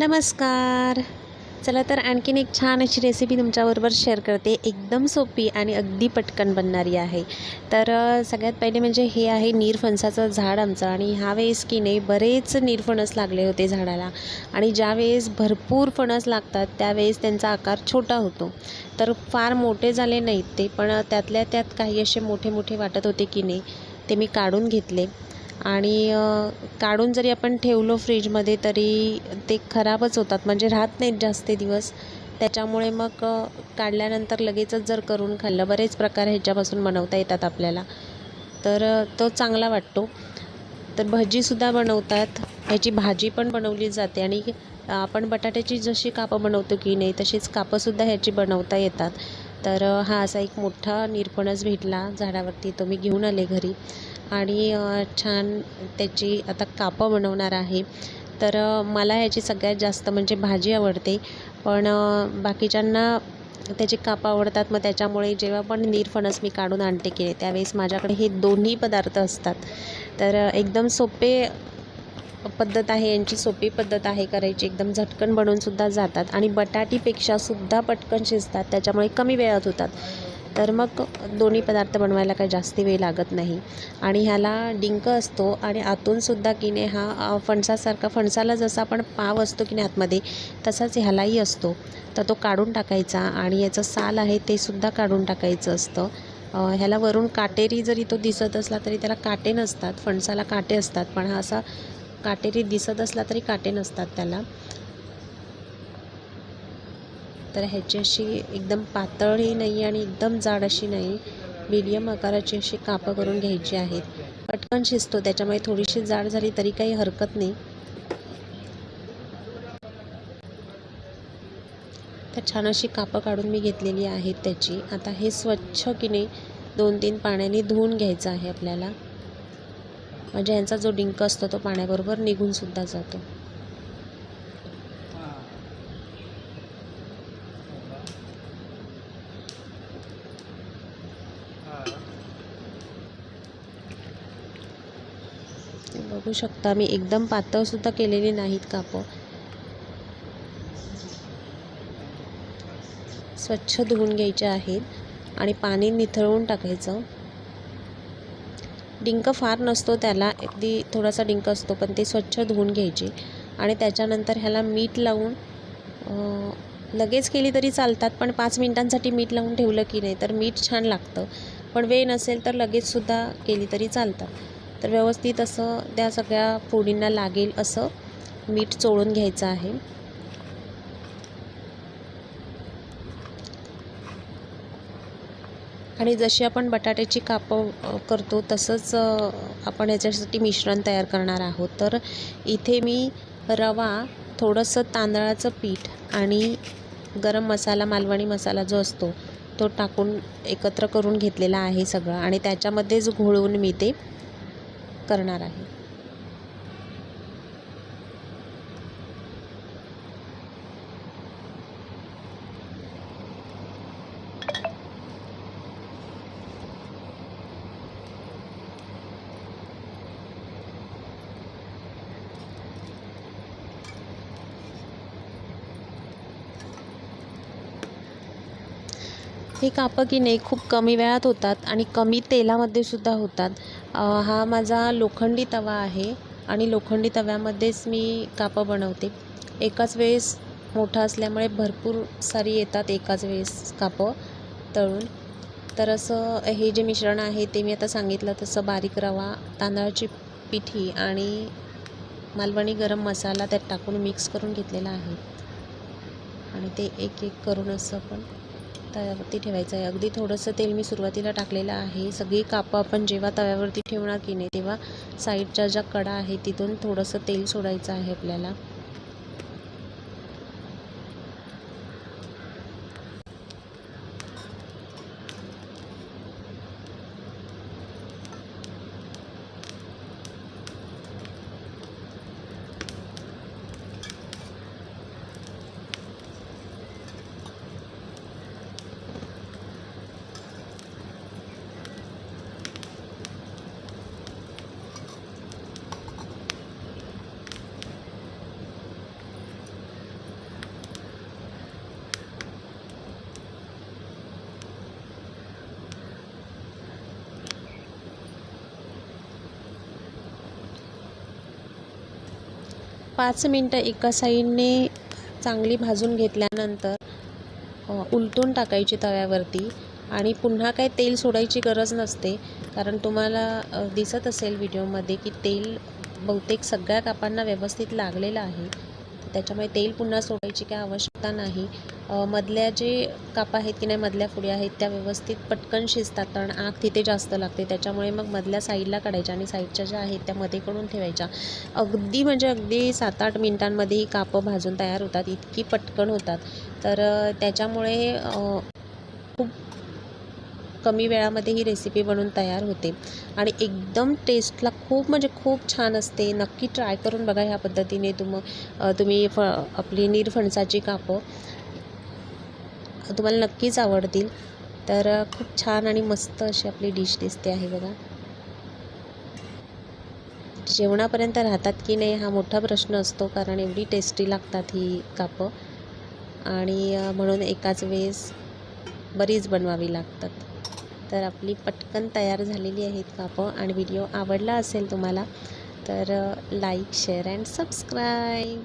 नमस्कार. चला तर आणखीन एक छान अशी रेसिपी तुमच्याबरोबर शेअर करते. एकदम सोपी आणि अगदी पटकन बनणारी आहे. तर सगळ्यात पहिले म्हणजे हे आहे नीरफणसाचं झाड आमचं आणि ह्या वेळेस की नाही बरेच नीरफणस लागले होते झाडाला. आणि ज्या वेळेस भरपूर फणस लागतात त्यावेळेस त्यांचा आकार छोटा होतो. तर फार मोठे झाले नाहीत ते पण त्यातल्या त्यात काही असे मोठे मोठे वाटत होते की नाही ते मी काढून घेतले. आणि काढून जरी आपण ठेवलो फ्रीजमध्ये तरी ते खराबच होतात. म्हणजे राहत नाहीत जास्त दिवस. त्याच्यामुळे मग काढल्यानंतर लगेचच जर करून खाल्लं बरेच प्रकार ह्याच्यापासून बनवता येतात आपल्याला. तर तो चांगला वाटतो. तर भजीसुद्धा बनवतात. ह्याची भाजी पण बनवली जाते आणि आपण बटाट्याची जशी कापं बनवतो की नाही तशीच कापंसुद्धा ह्याची बनवता येतात. तर हा असा एक मोठा निरफणस भेटला झाडावरती. तो मी घेऊन आले घरी. आणि छान त्याची आता कापं बनवणार आहे. तर मला ह्याची सगळ्यात जास्त म्हणजे भाजी आवडते. पण बाकीच्यांना त्याची कापं आवडतात. मग त्याच्यामुळे जेव्हा पण निरफणस मी काढून आणते की त्यावेळेस माझ्याकडे हे दोन्ही पदार्थ असतात. तर एकदम सोपे पद्धत आहे. यांची सोपी पद्धत आहे करायची. एकदम झटकन बनवूनसुद्धा जातात. आणि बटाटीपेक्षा सुद्धा पटकन शिजतात. त्याच्यामुळे कमी वेळात होतात. तर मग दोन्ही पदार्थ बनवायला काही जास्ती वेळ लागत नाही. आणि ह्याला डिंक असतो आणि आतूनसुद्धा की नाही हा फणसासारखा फणसाला जसा आपण पाव असतो की नाही आतमध्ये तसाच ह्यालाही असतो. तर तो काढून टाकायचा आणि याचं साल आहे ते सुद्धा काढून टाकायचं असतं. ह्याला वरून काटेरी जरी तो दिसत असला तरी त्याला काटे नसतात फणसाला काटे असतात पण हा असा काटेरी दिसत असला तरी काटे नसतात त्याला. तर ह्याची अशी एकदम पातळही नाही आणि एकदम जाड अशी नाही. मीडियम आकाराची अशी कापं करून घ्यायची आहेत. पटकन शिजतो त्याच्यामुळे थोडीशी जाड झाली तरी काही हरकत नाही. तर छान अशी कापं काढून मी घेतलेली आहेत त्याची. आता हे स्वच्छ की नाही दोन तीन पाण्याने धुवून घ्यायचं आहे आपल्याला. म्हणजे यांचा जो डिंक असतो तो पाण्याबरोबर निघून सुद्धा जातो ते बघू शकता. मी एकदम पातळसुद्धा केलेली नाहीत कापं. स्वच्छ धुवून घ्यायचे आहेत आणि पाणी निथळवून टाकायचं. डिंक फार नसतो त्याला अगदी थोडासा डिंक असतो पण ते स्वच्छ धुवून घ्यायचे. आणि त्याच्यानंतर ह्याला मीठ लावून लगेच केली तरी चालतात पण पाच मिनिटांसाठी मीठ लावून ठेवलं की नाही तर मीठ छान लागतं. पण वेळ नसेल तर लगेचसुद्धा केली तरी चालतात. तर व्यवस्थित असं त्या सगळ्या फोडींना लागेल असं मीठ चोळून घ्यायचं आहे. आणि जशी आपण बटाट्याची कापं करतो तसंच आपण याच्यासाठी मिश्रण तयार करणार आहोत. तर इथे मी रवा थोडंसं तांदळाचं पीठ आणि गरम मसाला मालवणी मसाला जो असतो तो टाकून एकत्र करून घेतलेला आहे सगळं. आणि त्याच्यामध्येच घोळवून मी ते करणार आहे. हे कापं की नाही खूप कमी वेळात होतात आणि कमी तेलामध्ये सुद्धा होतात. हा माझा लोखंडी तवा आहे आणि लोखंडी तव्यामध्येच मी कापं बनवते. एकाच वेळेस मोठा असल्यामुळे भरपूर सारी येतात एकाच वेळेस कापं तळून. तर असं हे जे मिश्रण आहे ते मी आता सांगितलं तसं बारीक रवा तांदळाची पिठी आणि मालवणी गरम मसाला त्यात टाकून मिक्स करून घेतलेला आहे. आणि ते एक एक करून असं आपण तव्यावरती ठेवायचं आहे. अगदी थोडंसं तेल मी सुरुवातीला टाकलेलं आहे. सगळी कापं आपण जेव्हा तव्यावरती ठेवणार की नाही तेव्हा साईडच्या ज्या कडा आहे तिथून थोडंसं तेल सोडायचं आहे आपल्याला. पाच मिनटं एका साईडने चांगली भाजून घेतल्यानंतर उलटून टाकायची तव्यावरती आणि पुन्हा काय तेल सोडायची गरज नसते. कारण तुम्हाला दिसत असेल व्हिडिओमध्ये की तेल बहुतेक सगळ्या कापांना व्यवस्थित लागलेलं आहे. त्याच्यामुळे तेल पुन्हा सोडायची काय आवश्यकता नाही. मधल्या जे काप आहेत की नाही मधल्या फुड्या आहेत त्या व्यवस्थित पटकन शिजतात कारण आग तिथे जास्त लागते. त्याच्यामुळे मग मधल्या साईडला काढायच्या आणि साईडच्या ज्या आहेत त्या मध्ये करून ठेवायच्या. अगदी म्हणजे अगदी सात आठ मिनिटांमध्ये ही कापं भाजून तयार होतात इतकी पटकन होतात. तर त्याच्यामुळे खूप कमी वेळामध्ये ही रेसिपी बनून तयार होते. आणि एकदम टेस्टला खूप म्हणजे खूप छान असते. नक्की ट्राय करून बघा ह्या पद्धतीने तुम तुम्ही फ आपली निरफणसाची कापं. तुम्हाला नक्कीच आवडतील. तर खूप छान आणि मस्त अशी आपली डिश दिसते आहे बघा. जेवणापर्यंत राहतात की नाही हा मोठा प्रश्न असतो कारण एवढी टेस्टी लागतात ही कापं. आणि म्हणून एकाच वेळेस बरीच बनवावी लागतात. तर आपली पटकन तयार झालेली आहेत कापं आणि व्हिडिओ आवडला असेल तुम्हाला तर लाईक शेअर अँड सबस्क्राईब